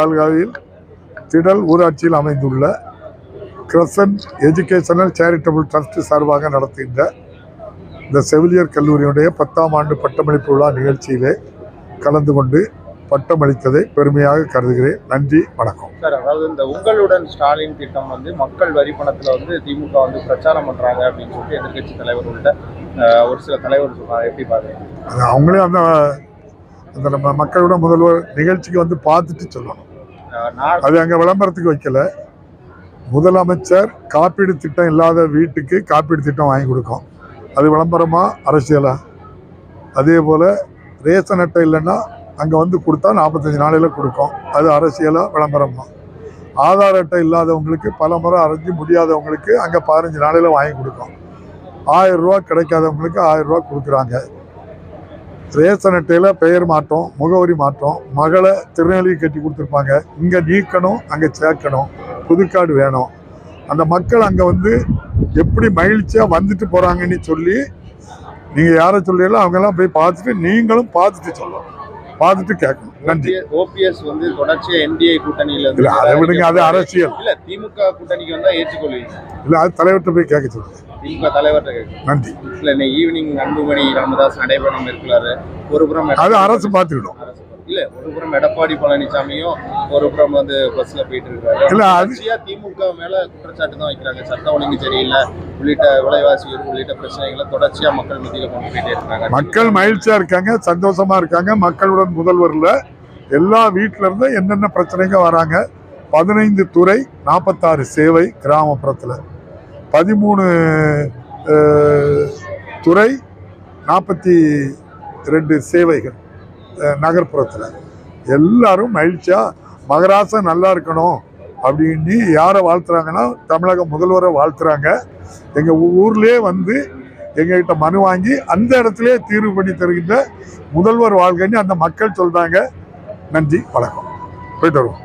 தாலுகாவில் திடல் ஊராட்சியில் அமைந்துள்ள கிரசன்ட் எஜுகேஷனல் சேரிட்டபிள் ட்ரஸ்ட் சார்பாக நடத்துகின்ற இந்த செவிலியர் கல்லூரியினுடைய பத்தாம் ஆண்டு பட்டமளிப்பு விழா நிகழ்ச்சியிலே கலந்து கொண்டு பட்டமளித்ததை பெருமையாக கருதுகிறேன். நன்றி வணக்கம். சார் அதாவது இந்த உங்களுடன் ஸ்டாலின் திட்டம் வந்து மக்கள் வரி பணத்துல வந்து திமுக வந்து பிரச்சாரம் பண்றாங்க அப்படின்னு சொல்லிட்டு எதிர்க்கட்சி தலைவர் உள்ளிட்ட அஹ், ஒரு சில தலைவர் சொல்றாங்க. எப்படி பாருங்க அவங்களே அந்த அந்த நம்ம மக்களோட முதல்வர் நிகழ்ச்சிக்கு வந்து பார்த்துட்டு சொல்லணும். அது அங்கே விளம்பரத்துக்கு வைக்கல. முதலமைச்சர் காப்பீடு திட்டம் இல்லாத வீட்டுக்கு காப்பீடு திட்டம் வாங்கி கொடுக்கும். அது விளம்பரமா அரசியலா? அதே போல் ரேஷன் அட்டை இல்லைன்னா அங்கே வந்து கொடுத்தா நாற்பத்தஞ்சு நாளையில் கொடுக்கும். அது அரசியலா விளம்பரமா? ஆதார் அட்டை இல்லாதவங்களுக்கு பல முறை அரைஞ்சு முடியாதவங்களுக்கு அங்கே பதினஞ்சு நாளையில் வாங்கி கொடுக்கும். ஆயிரம் ரூபா கிடைக்காதவங்களுக்கு ஆயிரம் ரூபா கொடுக்குறாங்க. ரேஷன் அட்டையில் பெயர் மாற்றம் முகவரி மாற்றம் மகளை திருநெல்வேலி கட்டி கொடுத்துருப்பாங்க. இங்கே நீக்கணும் அங்கே சேர்க்கணும். புதுக்காடு வேணும். அந்த மக்கள் அங்கே வந்து எப்படி மகிழ்ச்சியாக வந்துட்டு போகிறாங்கன்னு சொல்லி நீங்கள் யாரை சொல்றீங்களோ அவங்கெல்லாம் போய் பார்த்துட்டு நீங்களும் பார்த்துட்டு சொல்லணும். பார்த்துட்டு கேட்கணும். நன்றி. ஓபிஎஸ் வந்து தொடர்ச்சியா என்டிஏ கூட்டணியில இருந்து இல்லை அதை விடுங்க அது அரசியல். இல்ல திமுக கூட்டணிக்கு வந்தா ஏற்றுக்கொள்வீங்க. இல்லை அது தலைவர்கிட்ட போய் கேட்க சொல்லுங்க. திமுக தலைவர்கிட்ட கேட்கு நன்றி. இல்ல இன்னைக்கு ஈவினிங் அன்புமணி ராமதாஸ் நடைபெறும் இருக்கிறாரு ஒரு புறம் அது அரசு பார்த்துக்கிடும். அரசு. இல்ல ஒரு புறம் எடப்பாடி பழனிசாமியும் ஒரு புறம் வந்து பஸ்ல போயிட்டு இருக்காரு திமுக மேல குற்றச்சாட்டு தான் வைக்கிறாங்க. சட்ட ஒழுங்கு சரியில்லை உள்ளிட்ட விலைவாசி உள்ளிட்ட பிரச்சனைகளை தொடர்ச்சியா மக்கள் மத்தியில கொண்டு போயிட்டே இருக்காங்க. மக்கள் மகிழ்ச்சியா இருக்காங்க சந்தோஷமா இருக்காங்க மக்களுடன் முதல்வர்ல எல்லா வீட்ல இருந்து என்னென்ன பிரச்சனைங்க வராங்க பதினைந்து துறை நாற்பத்தாறு சேவை கிராமப்புறத்தில். பதிமூணு துறை நாற்பத்தி ரெண்டு சேவைகள். நகர்ப்புறத்தில். எல்லாரும் மகிழ்ச்சியாக மகராசன் நல்லா இருக்கணும் அப்படின்னு யாரை வாழ்த்துறாங்கன்னா தமிழக முதல்வரை வாழ்த்துறாங்க. எங்கள் ஊர்லேயே வந்து எங்ககிட்ட மனு வாங்கி அந்த இடத்துலே தீர்வு பண்ணி தருகின்ற முதல்வர் வாழ்க்கைன்னு அந்த மக்கள் சொல்கிறாங்க நன்றி வணக்கம். போயிட்டு வருவோம்.